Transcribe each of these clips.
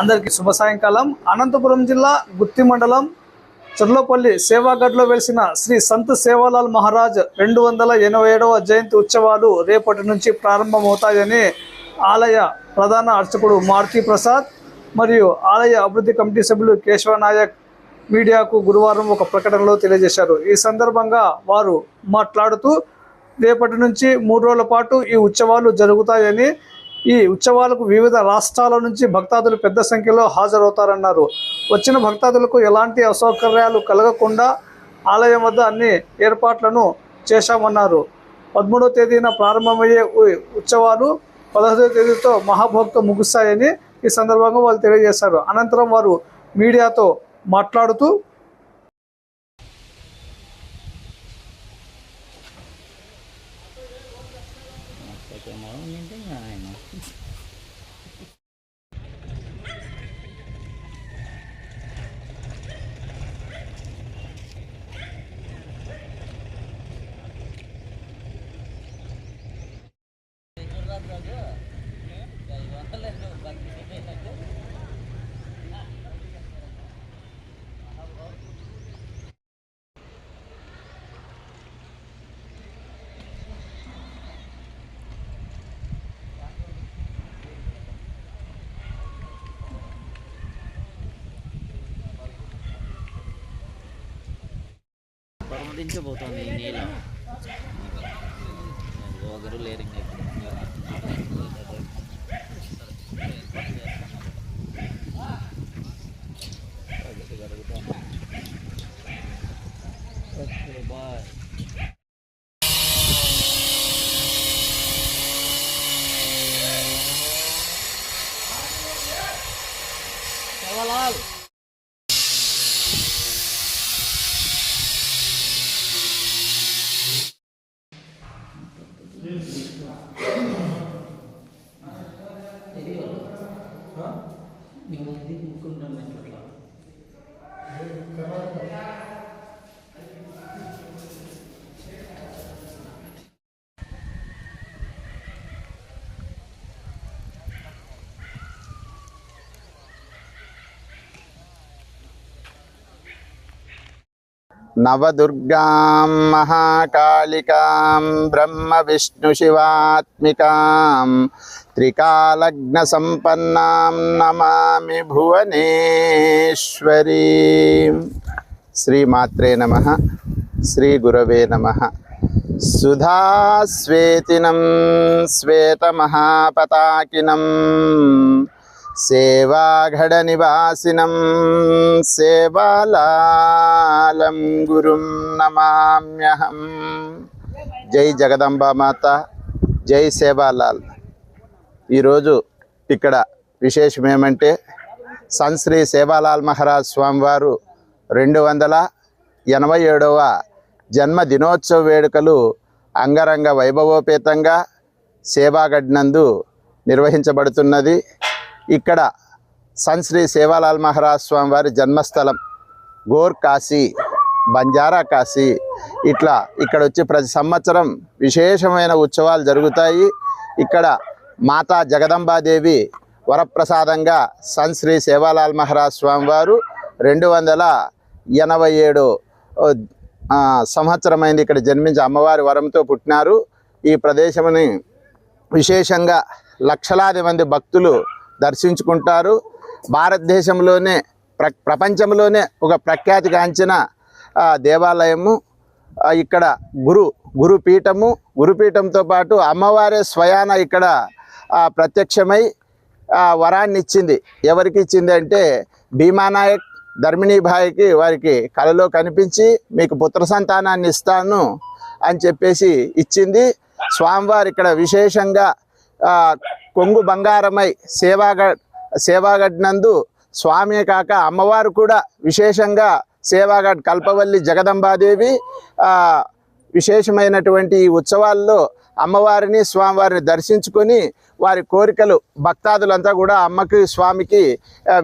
అందరికీ శుభ సాయంకాలం. అనంతపురం జిల్లా గుత్తి మండలం చర్లపల్లి సేవాగఢ్లో వెలిసిన శ్రీ సంత్ సేవాలాల్ మహారాజ్ రెండు వందల ఎనభై ఏడవ జయంతి ఉత్సవాలు రేపటి నుంచి ప్రారంభమవుతాయని ఆలయ ప్రధాన అర్చకుడు మారుతి ప్రసాద్ మరియు ఆలయ అభివృద్ధి కమిటీ సభ్యులు కేశవ నాయక్ మీడియాకు గురువారం ఒక ప్రకటనలో తెలియజేశారు. ఈ సందర్భంగా వారు మాట్లాడుతూ రేపటి నుంచి మూడు రోజుల పాటు ఈ ఉత్సవాలు జరుగుతాయని ఈ ఉత్సవాలకు వివిధ రాష్ట్రాల నుంచి భక్తాదులు పెద్ద సంఖ్యలో హాజరవుతారన్నారు. వచ్చిన భక్తాదులకు ఎలాంటి అసౌకర్యాలు కలగకుండా ఆలయం వద్ద అన్ని ఏర్పాట్లను చేశామన్నారు. పదమూడో తేదీన ప్రారంభమయ్యే ఉ- ఉత్సవాలు పదహైదవ తేదీతో మహాభోక్తో ముగుస్తాయని ఈ సందర్భంగా వాళ్ళు తెలియజేశారు. అనంతరం వారు మీడియాతో మాట్లాడుతూ còn mỗi miếng trứng này mà. ఒకరు లేరు ఇంకా ఇక్కడ. ఓకే, బాయ్ సేవలాల్ నవదుర్గాం మహాకాళికాం బ్రహ్మ విష్ణు శివాత్మికాం త్రికాలగ్న సంపన్నాం నమామి భువనేశ్వరీ శ్రీమాత్రే నమ శ్రీ గురవే నమ సుధాస్వేతినం శ్వేతమహాపతాకినం సేవాఘడనివాసినం సేవాలాలం గురుం నమామ్యహం జై జగదంబామాత జై సేవాలాల్ ఈరోజు ఇక్కడ విశేషం ఏమంటే సంశ్రీ సేవాలాల్ మహారాజ్ స్వామివారు రెండు వందల ఎనభై ఏడవ జన్మ దినోత్సవ వేడుకలు అంగరంగ వైభవోపేతంగా సేవాగఢ్ నిర్వహించబడుతున్నది. ఇక్కడ సన్శ్రీ సేవాలాల్ మహారాజ్ స్వామి వారి జన్మస్థలం గోర్ కాశీ బంజారా కాశీ. ఇట్లా ఇక్కడ వచ్చి ప్రతి సంవత్సరం విశేషమైన ఉత్సవాలు జరుగుతాయి. ఇక్కడ మాతా జగదంబాదేవి వరప్రసాదంగా సంశ్రీ సేవాలాల్ మహారాజ్ స్వామి వారు రెండు వందల ఎనభై ఏడు సంవత్సరమైంది ఇక్కడ జన్మించి అమ్మవారి వరంతో పుట్టినారు. ఈ ప్రదేశంని విశేషంగా లక్షలాది మంది భక్తులు దర్శించుకుంటారు. భారతదేశంలోనే ప్ర ప్రపంచంలోనే ఒక ప్రఖ్యాతిగాంచిన ఆ, దేవాలయము ఇక్కడ గురు గురుపీఠము గురుపీఠంతో పాటు అమ్మవారే స్వయాన ఇక్కడ ప్రత్యక్షమై వరాన్ని ఇచ్చింది ఎవరికి ఇచ్చింది అంటే భీమానాయక్ ధర్మిణీభాయికి వారికి కలలో కనిపించి మీకు పుత్ర సంతానాన్ని ఇస్తాను అని చెప్పేసి ఇచ్చింది. స్వామివారు ఇక్కడ విశేషంగా కొంగు బంగారమై సేవాగఢ్ సేవాగఢ్ నందు స్వామి కాక అమ్మవారు కూడా విశేషంగా సేవాగఢ్ కల్పవల్లి జగదంబాదేవి విశేషమైనటువంటి ఈ ఉత్సవాల్లో అమ్మవారిని స్వామివారిని దర్శించుకొని వారి కోరికలు భక్తాదులంతా కూడా అమ్మకి స్వామికి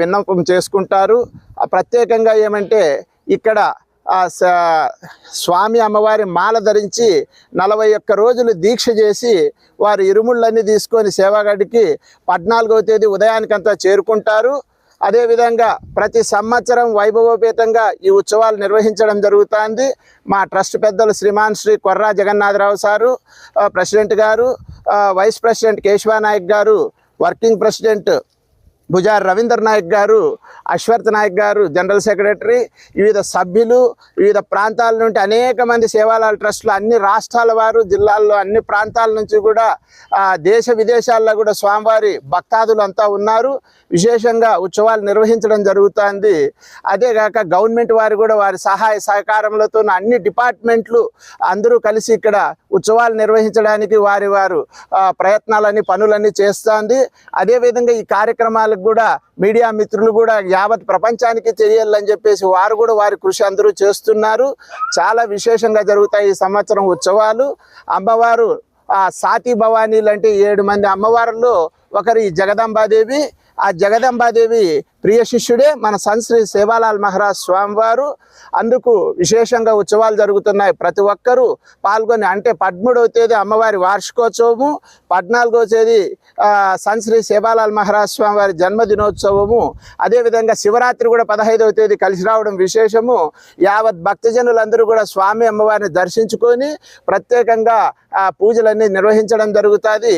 విన్నపం చేసుకుంటారు. ప్రత్యేకంగా ఏమంటే ఇక్కడ స్వామి అమ్మవారి మాల ధరించి నలభై ఒక్క రోజులు దీక్ష చేసి వారు ఇరుముళ్ళన్నీ తీసుకొని సేవాగడికి పద్నాలుగవ తేదీ ఉదయానికంతా చేరుకుంటారు. అదేవిధంగా ప్రతి సంవత్సరం వైభవోపేతంగా ఈ ఉత్సవాలు నిర్వహించడం జరుగుతుంది. మా ట్రస్ట్ పెద్దలు శ్రీమాన్ శ్రీ కొర్రా జగన్నాథరావు సారు ప్రెసిడెంట్ గారు వైస్ ప్రెసిడెంట్ కేశవానాయక్ గారు వర్కింగ్ ప్రెసిడెంట్ భుజార్ రవీంద్ర నాయక్ గారు అశ్వర్థ్ నాయక్ గారు జనరల్ సెక్రటరీ వివిధ సభ్యులు వివిధ ప్రాంతాల నుండి అనేక మంది సేవాలాల ట్రస్టులు అన్ని రాష్ట్రాల వారు జిల్లాల్లో అన్ని ప్రాంతాల నుంచి కూడా దేశ విదేశాల్లో కూడా స్వామివారి భక్తాదులు అంతా ఉన్నారు. విశేషంగా ఉత్సవాలు నిర్వహించడం జరుగుతుంది. అదేగాక గవర్నమెంట్ వారు కూడా వారి సహాయ సహకారములతో అన్ని డిపార్ట్మెంట్లు అందరూ కలిసి ఇక్కడ ఉత్సవాలు నిర్వహించడానికి వారి వారు ప్రయత్నాలని పనులన్నీ చేస్తుంది. అదేవిధంగా ఈ కార్యక్రమాలు కార్యక్రమాలకు కూడా మీడియా మిత్రులు కూడా యావత్ ప్రపంచానికి తెలియాలని చెప్పేసి వారు కూడా వారి కృషి అందరూ చేస్తున్నారు. చాలా విశేషంగా జరుగుతాయి ఈ సంవత్సరం ఉత్సవాలు. అమ్మవారు ఆ సాతి భవానీ లాంటి ఏడు మంది అమ్మవారుల్లో ఒకరు ఈ జగదంబాదేవి ఆ జగదంబాదేవి ప్రియ శిష్యుడే మన సంశ్రీ సేవాలాల్ మహారాజ్ స్వామివారు. అందుకు విశేషంగా ఉత్సవాలు జరుగుతున్నాయి. ప్రతి ఒక్కరూ పాల్గొని అంటే పదమూడవ తేదీ అమ్మవారి వార్షికోత్సవము పద్నాలుగవ తేదీ ఆ, సంశ్రీ సేవాలాల్ మహారాజ్ స్వామివారి జన్మదినోత్సవము అదేవిధంగా శివరాత్రి కూడా పదహైదవ తేదీ కలిసి రావడం విశేషము. యావత్ భక్తజనులందరూ కూడా స్వామి అమ్మవారిని దర్శించుకొని ప్రత్యేకంగా ఆ పూజలన్నీ నిర్వహించడం జరుగుతుంది.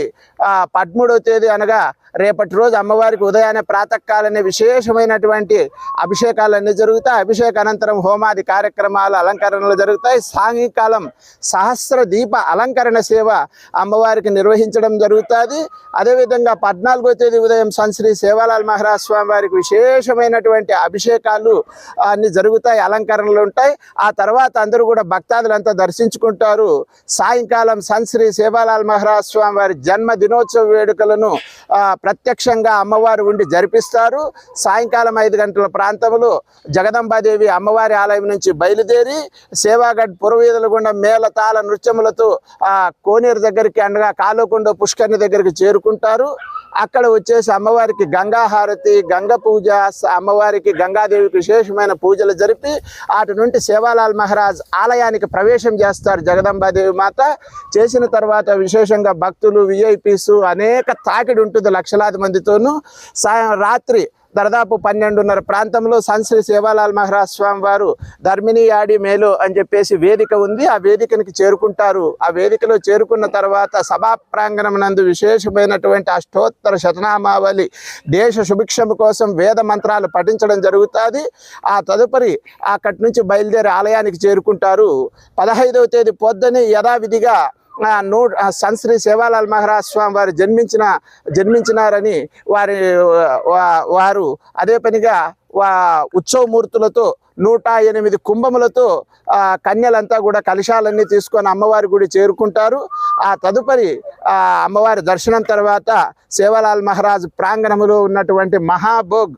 పదమూడవ తేదీ అనగా రేపటి రోజు అమ్మవారికి ఉదయాన్నే ప్రాతకాలనే విశేషమైనటువంటి అభిషేకాలన్నీ జరుగుతాయి. అభిషేక అనంతరం హోమాది కార్యక్రమాలు అలంకరణలు జరుగుతాయి. సాయంకాలం సహస్ర దీప అలంకరణ సేవ అమ్మవారికి నిర్వహించడం జరుగుతుంది. అదేవిధంగా పద్నాలుగో తేదీ ఉదయం సంశ్రీ సేవాలాల్ మహారాజ్ స్వామి వారికి విశేషమైనటువంటి అభిషేకాలు అన్ని జరుగుతాయి అలంకరణలు ఉంటాయి. ఆ తర్వాత అందరూ కూడా భక్తాదులంతా దర్శించుకుంటారు. సాయంకాలం సంశ్రీ సేవాలాల్ మహారాజ్ స్వామి వారి జన్మ దినోత్సవ వేడుకలను ప్రత్యక్షంగా అమ్మవారు ఉండి జరిపిస్తారు. సాయంకాలం ఐదు గంటల ప్రాంతంలో జగదంబాదేవి అమ్మవారి ఆలయం నుంచి బయలుదేరి సేవాగఢ్ పురవీధుల గుండా మేళ తాళ నృత్యములతో కోనేరు దగ్గరికి అనగా కాలుకొండ పుష్కరిణి దగ్గరికి చేరుకుంటారు. అక్కడ వచ్చేసి అమ్మవారికి గంగాహారతి గంగ పూజ అమ్మవారికి గంగాదేవికి విశేషమైన పూజలు జరిపి అటు నుండి సేవాలాల్ మహారాజ్ ఆలయానికి ప్రవేశం చేస్తారు జగదంబాదేవి మాత. చేసిన తర్వాత విశేషంగా భక్తులు విఐపీస్ అనేక తాకిడి ఉంటుంది లక్షలాది మందితోనూ. సాయం రాత్రి దాదాపు పన్నెండున్నర ప్రాంతంలో సంశ్రీ సేవాలాల్ మహారాజ్ స్వామి వారు ధర్మిణి యాడి మేలు అని చెప్పేసి వేదిక ఉంది. ఆ వేదికనికి చేరుకుంటారు. ఆ వేదికలో చేరుకున్న తర్వాత సభా ప్రాంగణం నందు విశేషమైనటువంటి అష్టోత్తర శతనామావళి దేశ సుభిక్షము కోసం వేద మంత్రాలు పఠించడం జరుగుతుంది. ఆ తదుపరి అక్కడి నుంచి బయలుదేరి ఆలయానికి చేరుకుంటారు. పదహైదవ తేదీ పొద్దునే యథావిధిగా నూ ఆ, సంశ్రీ సేవాలాల్ మహారాజ్ స్వామి వారు జన్మించిన జన్మించినారని వారి వారు అదే పనిగా వా ఉత్సవమూర్తులతో నూట ఎనిమిది కుంభములతో కన్యలంతా కూడా కలశాలన్నీ తీసుకొని అమ్మవారి గుడి చేరుకుంటారు. ఆ తదుపరి అమ్మవారి దర్శనం తర్వాత సేవాలాల్ మహారాజ్ ప్రాంగణములో ఉన్నటువంటి మహాభోగ్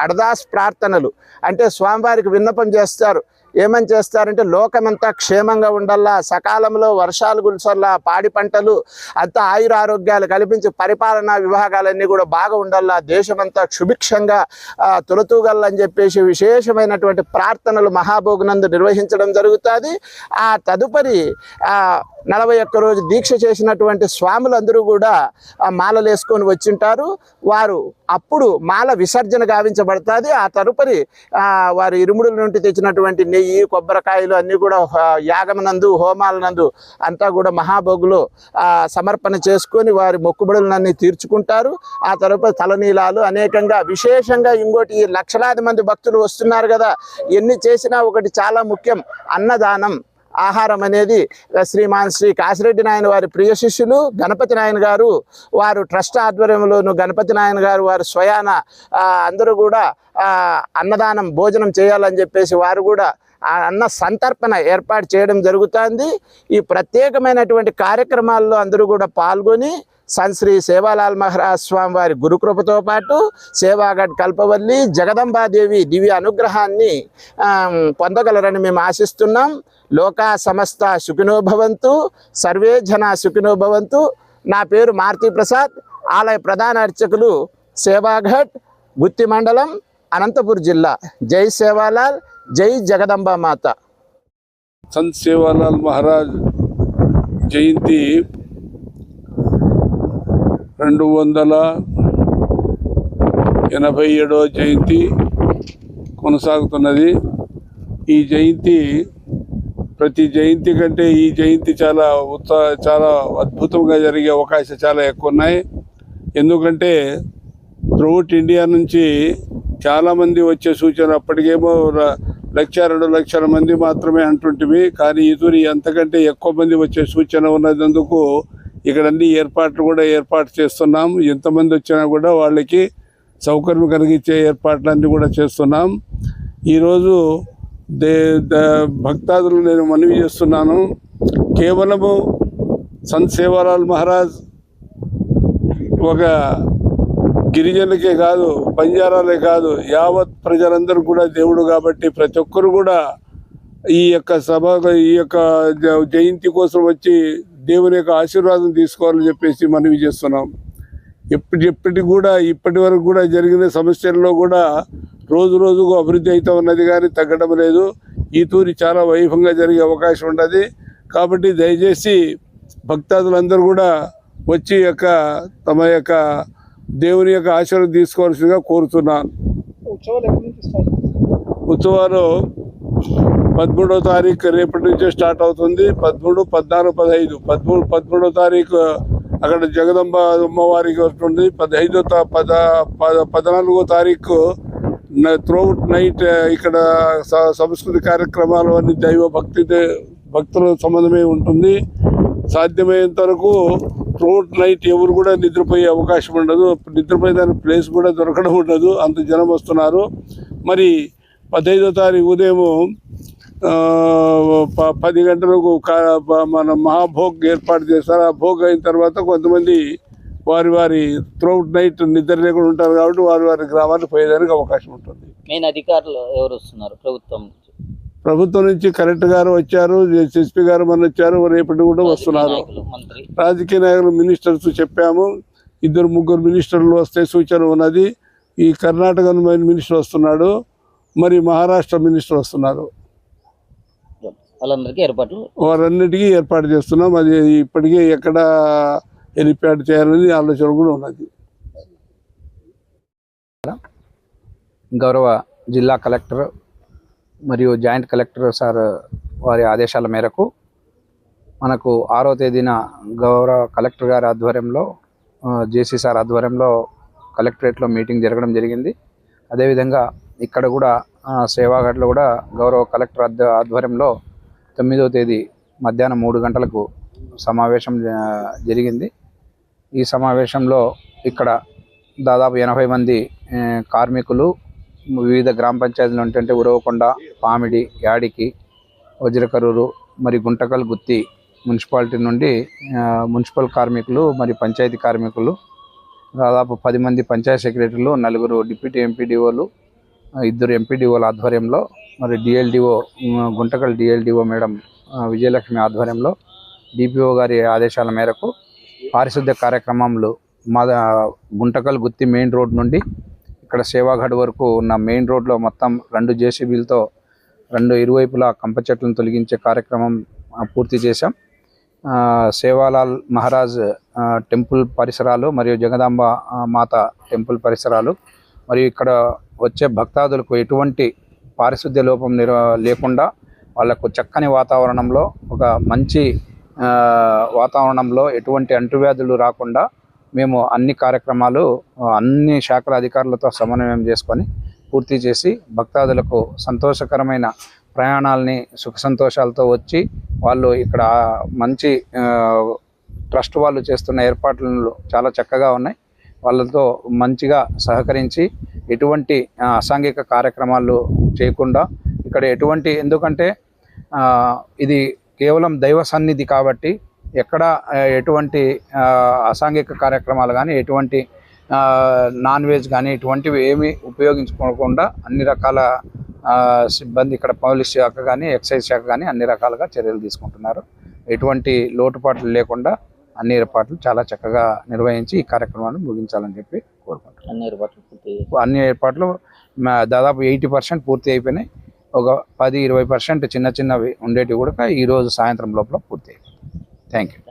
అర్దాస్ ప్రార్థనలు. అంటే స్వామివారికి విన్నపం చేస్తారు. ఏమని చేస్తారంటే లోకమంతా క్షేమంగా ఉండల్లా సకాలంలో వర్షాలు కురిసల్లా పాడి పంటలు అంతా ఆయుర ఆరోగ్యాలు కల్పించి పరిపాలనా విభాగాలన్నీ కూడా బాగా ఉండల్లా దేశమంతా క్షుభిక్షంగా ఆ, చెప్పేసి విశేషమైనటువంటి ప్రార్థనలు మహాభోగునందు నిర్వహించడం జరుగుతుంది. ఆ తదుపరి నలభై ఒక్క రోజు దీక్ష చేసినటువంటి స్వాములందరూ కూడా ఆ మాలలు వేసుకొని వచ్చింటారు. వారు అప్పుడు మాల విసర్జన గావించబడుతుంది. ఆ తదుపరి వారు ఇరుముడుల నుండి తెచ్చినటువంటి నెయ్యి కొబ్బరికాయలు అన్నీ కూడా యాగమనందు హోమాలనందు అంతా కూడా మహాభోగులు సమర్పణ చేసుకొని వారి మొక్కుబడులన్నీ తీర్చుకుంటారు. ఆ తదుపరి తలనీలాలు అనేకంగా విశేషంగా ఇంకోటి లక్షలాది మంది భక్తులు వస్తున్నారు కదా. ఎన్ని చేసినా ఒకటి చాలా ముఖ్యం అన్నదానం. ఆహారం అనేది శ్రీమాన్ శ్రీ కాసిరెడ్డి నాయన వారి ప్రియ శిష్యులు గణపతి నాయన గారు వారు ట్రస్ట్ ఆధ్వర్యంలోను గణపతి నాయన గారు వారు స్వయాన అందరూ కూడా అన్నదానం భోజనం చేయాలని చెప్పేసి వారు కూడా ఆ అన్న సంతర్పణ ఏర్పాటు చేయడం జరుగుతుంది. ఈ ప్రత్యేకమైనటువంటి కార్యక్రమాల్లో అందరూ కూడా పాల్గొని శ్రీ సేవాలాల్ మహారాజ్ స్వామి వారి గురుకృపతో పాటు సేవాగఢ్ కల్పవల్లి జగదంబాదేవి దివ్య అనుగ్రహాన్ని పొందగలరని మేము ఆశిస్తున్నాం. లోకా సమస్త సుఖినోభవంతు సర్వే జన సుఖినోభవంతు నా పేరు మారుతి ప్రసాద్ ఆలయ ప్రధాన అర్చకులు సేవాఘట్ గుత్తి మండలం అనంతపూర్ జిల్లా. జై సేవాలాల్ జై జగదంబ మాత. సంత్ సేవాలాల్ మహారాజ్ జయంతి రెండు వందల ఎనభై ఏడవ జయంతి కొనసాగుతున్నది. ఈ జయంతి ప్రతి జయంతి కంటే ఈ జయంతి చాలా ఉత్సాహ చాలా అద్భుతంగా జరిగే అవకాశాలు చాలా ఎక్కువ ఉన్నాయి ఎందుకంటే త్రూఅవుట్ ఇండియా నుంచి చాలామంది వచ్చే సూచన అప్పటికేమో లక్ష రెండు లక్షల మంది మాత్రమే అంటుంటివి. కానీ ఇదురు ఎంతకంటే ఎక్కువ మంది వచ్చే సూచన ఉన్నందుకు ఇక్కడ అన్ని ఏర్పాట్లు కూడా ఏర్పాటు చేస్తున్నాం. ఎంతమంది వచ్చినా కూడా వాళ్ళకి సౌకర్యం కలిగించే ఏర్పాట్లన్నీ కూడా చేస్తున్నాం. ఈరోజు దే భక్తాదులు నేను మనవి చేస్తున్నాను. కేవలము సంత్ సేవాలాల్ మహారాజ్ ఒక గిరిజనులకే కాదు బంజారాలే కాదు యావత్ ప్రజలందరూ కూడా దేవుడు కాబట్టి ప్రతి ఒక్కరు కూడా ఈ యొక్క సభ ఈ యొక్క జయంతి కోసం వచ్చి దేవుని యొక్క ఆశీర్వాదం తీసుకోవాలని చెప్పేసి మనవి చేస్తున్నాం. ఎప్పటి ఎప్పటికి కూడా ఇప్పటి వరకు కూడా జరిగిన సమస్యల్లో కూడా రోజు రోజుకు అభివృద్ధి అవుతూ ఉన్నది కానీ తగ్గడం లేదు. ఈ తూరి చాలా వైభవంగా జరిగే అవకాశం ఉన్నది. కాబట్టి దయచేసి భక్తాదులందరూ కూడా వచ్చి యొక్క తమ యొక్క దేవుని యొక్క ఆశీర్వాదం తీసుకోవాల్సిందిగా కోరుతున్నాను. ఉత్సవాలు పదమూడవ తారీఖు రేపటి నుంచే స్టార్ట్ అవుతుంది. పదమూడు పద్నాలుగు పదహైదు. పదమూడు పదమూడవ తారీఖు అక్కడ జగదంబ అమ్మవారికి వస్తుంది పదహైదో పద పద పద్నాలుగో తారీఖు త్రోట్ నైట్ ఇక్కడ సంస్కృతి కార్యక్రమాలు అన్ని దైవ భక్తి భక్తుల సంబంధమే ఉంటుంది. సాధ్యమైనంత వరకు త్రోట్ నైట్ ఎవరు కూడా నిద్రపోయే అవకాశం ఉండదు. నిద్రపోయేదానికి ప్లేస్ కూడా దొరకడం ఉండదు. అంత జనం వస్తున్నారు. మరి పదహైదో తారీఖు ఉదయం పది గంటలకు మన మహాభోగ్ ఏర్పాటు చేస్తారు. ఆ భోగ్ అయిన తర్వాత కొంతమంది వారి వారి త్రోట్ నైట్ నిద్ర లేకుండా ఉంటారు కాబట్టి వారి వారి గ్రామానికి పోయేదానికి అవకాశం ఉంటుంది. మెయిన్ అధికారులు ఎవరు వస్తున్నారు ప్రభుత్వం ప్రభుత్వం నుంచి కలెక్టర్ గారు వచ్చారు ఎస్పీ గారు మన వచ్చారు రేపటి కూడా వస్తున్నారు. రాజకీయ నాయకులు మినిస్టర్స్ చెప్పాము. ఇద్దరు ముగ్గురు మినిస్టర్లు వస్తే సూచన ఉన్నది. ఈ కర్ణాటక మినిస్టర్ వస్తున్నాడు మరి మహారాష్ట్ర మినిస్టర్ వస్తున్నారు. వాళ్ళందరికీ ఏర్పాట్లు వారన్నిటికీ ఏర్పాటు చేస్తున్నాం. అది ఇప్పటికే ఎక్కడ హెలిప్యాడ్ చేయాలని ఆలోచన కూడా ఉన్నది. గౌరవ జిల్లా కలెక్టర్ మరియు జాయింట్ కలెక్టర్ సార్ వారి ఆదేశాల మేరకు మనకు ఆరో తేదీన గౌరవ కలెక్టర్ గారి ఆధ్వర్యంలో జేసీ సార్ ఆధ్వర్యంలో కలెక్టరేట్లో మీటింగ్ జరగడం జరిగింది. అదేవిధంగా ఇక్కడ కూడా ఆ, సేవాఘాట్లో కూడా గౌరవ కలెక్టర్ ఆధ్వ ఆధ్వర్యంలో తొమ్మిదవ తేదీ మధ్యాహ్నం మూడు గంటలకు సమావేశం జరిగింది. ఈ సమావేశంలో ఇక్కడ దాదాపు ఎనభై మంది కార్మికులు వివిధ గ్రామ పంచాయతీలు ఏంటంటే ఉరవకొండ పామిడి యాడికి వజ్రకరూరు మరి గుంటకల్ గుత్తి మున్సిపాలిటీ నుండి మున్సిపల్ కార్మికులు మరి పంచాయతీ కార్మికులు దాదాపు పది మంది పంచాయతీ సెక్రటరీలు నలుగురు డిప్యూటీ ఎంపీడీఓలు ఇద్దరు ఎంపీడీఓల ఆధ్వర్యంలో మరి DLDO Guntakal DLDO madam Vijayalakshmi ఆధ్వర్యంలో డిపిఓ గారి ఆదేశాల మేరకు పారిశుద్ధ్య కార్యక్రమంలో మా గుంటకల్ గుత్తి మెయిన్ రోడ్ నుండి ఇక్కడ సేవాఘడ్ వరకు ఉన్న మెయిన్ రోడ్లో మొత్తం రెండు జేసీబీలతో రెండు ఇరువైపులా కంప చెట్లను తొలగించే కార్యక్రమం పూర్తి చేశాం. సేవాలాల్ మహారాజ్ టెంపుల్ పరిసరాలు మరియు జగదాంబ మాత టెంపుల్ పరిసరాలు. మరియు ఇక్కడ వచ్చే భక్తాదులకు ఎటువంటి పారిశుద్ధ్య లోపం నిర్వ లేకుండా వాళ్ళకు చక్కని వాతావరణంలో ఒక మంచి వాతావరణంలో ఎటువంటి అంటువ్యాధులు రాకుండా మేము అన్ని కార్యక్రమాలు అన్ని శాఖల అధికారులతో సమన్వయం చేసుకొని పూర్తి చేసి భక్తాదులకు సంతోషకరమైన ప్రయాణాలని సుఖ సంతోషాలతో వచ్చి వాళ్ళు ఇక్కడ మంచి ట్రస్ట్ వాళ్ళు చేస్తున్న ఏర్పాట్లు చాలా చక్కగా ఉన్నాయి. వాళ్ళతో మంచిగా సహకరించి ఎటువంటి అసాంఘిక కార్యక్రమాలు చేయకుండా ఇక్కడ ఎటువంటి ఎందుకంటే ఇది కేవలం దైవ సన్నిధి కాబట్టి ఎక్కడ ఎటువంటి అసాంఘిక కార్యక్రమాలు కానీ ఎటువంటి నాన్ వెజ్ కానీ ఇటువంటివి ఏమీ ఉపయోగించుకోకుండా అన్ని రకాల సిబ్బంది ఇక్కడ పోలీస్ శాఖ కానీ ఎక్సైజ్ శాఖ కానీ అన్ని రకాలుగా చర్యలు తీసుకుంటున్నారు. ఎటువంటి లోటుపాట్లు లేకుండా అన్ని ఏర్పాట్లు చాలా చక్కగా నిర్వహించి ఈ కార్యక్రమాన్ని ముగించాలని చెప్పి కోరుకుంటున్నాను. అన్ని ఏర్పాట్లు పూర్తి అన్ని ఏర్పాట్లు దాదాపు ఎయిటీ పర్సెంట్ పూర్తి అయిపోయినాయి. ఒక పది ఇరవై పర్సెంట్ చిన్న చిన్నవి ఉండేటివి కూడా ఈ రోజు సాయంత్రం లోపల పూర్తి అయిపోతాయి. Thank you.